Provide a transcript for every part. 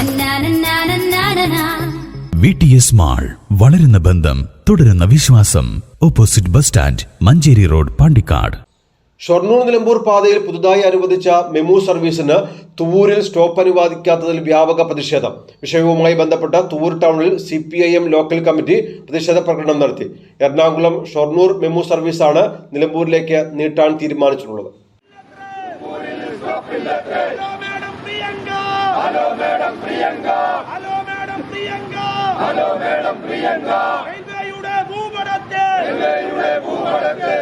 നന്നാനന്നാനന്നാനനാ. V T S mall വളരുന്ന ബന്ധം തുടരുന്ന വിശ്വാസം. Opposite bus stand Manjeri road Pandikkad. Shoranur Nilambur പാതയിൽ പുതുതായി അനുവദിച്ച മെമു സർവീസിന് തുവൂരിൽ സ്റ്റോപ്പ് അനുവദിക്കാത്തതിൽ വ്യാപക പ്രതിഷേധം. വിഷയവുമായി ബന്ധപ്പെട്ട തുവൂർ ടൗണിൽ C P I M local committee പ്രതിഷേധ പ്രകടനം നടത്തി. എറണാകുളം ഷൊർണൂർ മെമു സർവീസാണ് നിലമ്പൂരിലേക്ക് നീട്ടാൻ തീരുമാനിച്ചിട്ടുള്ളത്. Hello madam Priyanka. Hello madam Priyanka. Hello madam Priyanka. റെയിൽവേയുടെ ഭൂപടത്തെ. റെയിൽവേയുടെ ഭൂപടത്തെ.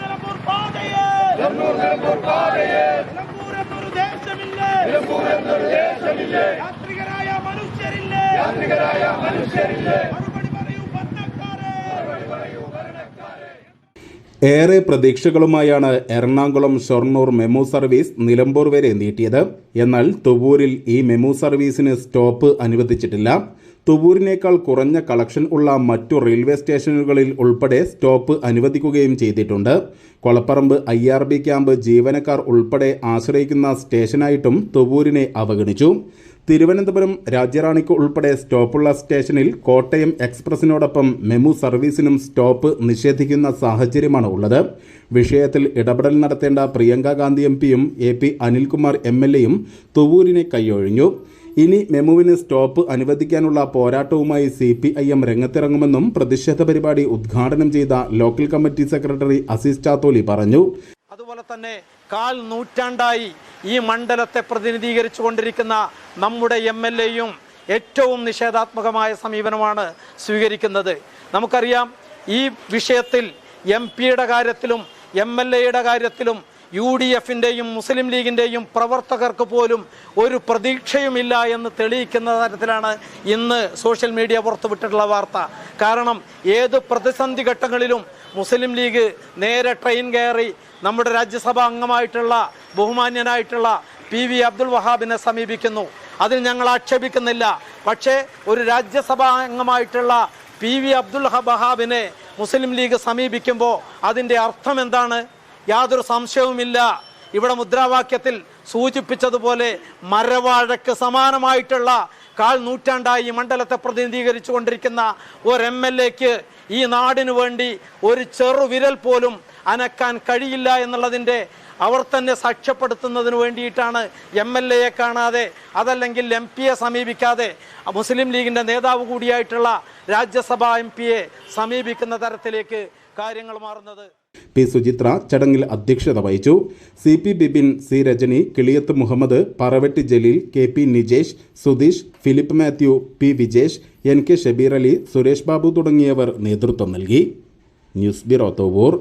നിലമ്പൂർ പാതയെ. നിലമ്പൂർ നിലമ്പൂർ പാതയെ. നിലമ്പൂർ എന്നൊരു ദേശമില്ലേ? നിലമ്പൂർ എന്നൊരു ദേശമില്ലേ? യാത്രികരായ മനുഷ്യരില്ലേ? യാത്രികരായ മനുഷ്യരില്ലേ? ഏറെ പ്രതീക്ഷകളുമായാണ് എറണാകുളം ഷൊർണൂർ മെമു സർവീസ് നിലമ്പൂർ വരെ നീട്ടിയത്. എന്നാൽ തുവൂരിൽ ഈ മെമു സർവീസിന് സ്റ്റോപ്പ് അനുവദിച്ചിട്ടില്ല. തുവൂരിനേക്കാൾ കുറഞ്ഞ കളക്ഷൻ ഉള്ള മറ്റു റെയിൽവേ സ്റ്റേഷനുകളിൽ ഉൾപ്പെടെ സ്റ്റോപ്പ് അനുവദിക്കുകയും ചെയ്തിട്ടുണ്ട്. Kolapparamba I R B camp ജീവനക്കാർ ഉൾപ്പെടെ ആശ്രയിക്കുന്ന സ്റ്റേഷനായിട്ടും തുവൂരിനെ അവഗണിച്ചു. തിരുവനന്തപുരം രാജ്യറാണിക്ക് ഉൾപ്പെടെ സ്റ്റോപ്പുള്ള സ്റ്റേഷനിൽ കോട്ടയം എക്സ്പ്രസിനോടൊപ്പം മെമു സർവീസിനും സ്റ്റോപ്പ് നിഷേധിക്കുന്ന സാഹചര്യമാണ് ഉള്ളത്. വിഷയത്തിൽ ഇടപെടൽ നടത്തേണ്ട പ്രിയങ്ക ഗാന്ധി എം പിയും A P Anilkumar M L എയും തുവൂരിനെ കൈയൊഴിഞ്ഞു. ഇനി മെമുവിന് സ്റ്റോപ്പ് അനുവദിക്കാനുള്ള പോരാട്ടവുമായി സി പി ഐ എം രംഗത്തിറങ്ങുമെന്നും പ്രതിഷേധ പരിപാടി ഉദ്ഘാടനം ചെയ്ത local committee secretary Azeez Chatholi പറഞ്ഞു. അതുപോലെ തന്നെ കാൽ നൂറ്റാണ്ടായി ഈ മണ്ഡലത്തെ പ്രതിനിധീകരിച്ചു കൊണ്ടിരിക്കുന്ന നമ്മുടെ എം എൽ എയും ഏറ്റവും നിഷേധാത്മകമായ സമീപനമാണ് സ്വീകരിക്കുന്നത്. നമുക്കറിയാം ഈ വിഷയത്തിൽ എം പിയുടെ കാര്യത്തിലും എം എൽ എയുടെ കാര്യത്തിലും യു ഡി എഫിന്റെയും മുസ്ലിം ലീഗിന്റെയും പ്രവർത്തകർക്ക് പോലും ഒരു പ്രതീക്ഷയുമില്ല എന്ന് തെളിയിക്കുന്ന തരത്തിലാണ് ഇന്ന് സോഷ്യൽ മീഡിയ പുറത്തുവിട്ടിട്ടുള്ള വാർത്ത. കാരണം ഏത് പ്രതിസന്ധി ഘട്ടങ്ങളിലും മുസ്ലിം ലീഗ് നേരെ ട്രെയിൻ കയറി നമ്മുടെ രാജ്യസഭാ അംഗമായിട്ടുള്ള ബഹുമാന്യനായിട്ടുള്ള പി വി അബ്ദുൽ വഹാബിനെ സമീപിക്കുന്നു. അതിൽ ഞങ്ങൾ ആക്ഷേപിക്കുന്നില്ല. പക്ഷേ ഒരു രാജ്യസഭാ അംഗമായിട്ടുള്ള പി വി അബ്ദുൽ വഹാബിനെ മുസ്ലിം ലീഗ് സമീപിക്കുമ്പോൾ അതിന്റെ അർത്ഥം എന്താണ്? യാതൊരു സംശയവുമില്ല. ഇവിടെ മുദ്രാവാക്യത്തിൽ സൂചിപ്പിച്ചതുപോലെ മരവാഴയ്ക്ക് സമാനമായിട്ടുള്ള കാൽ നൂറ്റാണ്ടായി മണ്ഡലത്തെ പ്രതിനിധീകരിച്ചു കൊണ്ടിരിക്കുന്ന ഒരു എം എൽ എക്ക് ഈ നാടിനു വേണ്ടി ഒരു ചെറുവിരൽ പോലും അനക്കാൻ കഴിയില്ല എന്നുള്ളതിന്റെ അവർ തന്നെ സാക്ഷ്യപ്പെടുത്തുന്നതിന് വേണ്ടിയിട്ടാണ് എം എൽ എയെ കാണാതെ അതല്ലെങ്കിൽ എം പിയെ സമീപിക്കാതെ മുസ്ലിം ലീഗിന്റെ നേതാവ് കൂടിയായിട്ടുള്ള രാജ്യസഭാ എം പിയെ സമീപിക്കുന്ന തരത്തിലേക്ക് കാര്യങ്ങൾ മാറുന്നത്. പി സുചിത്ര ചടങ്ങിൽ അധ്യക്ഷത വഹിച്ചു. C P Bibin C Rajani Kiliyath Muhammad Paravetti Jaleel K P Nijesh Sudheesh Philip Mathew P Vijesh N K Shabeer Ali Suresh Babu തുടങ്ങിയവർ നേതൃത്വം നൽകി. News bureau തോവൂർ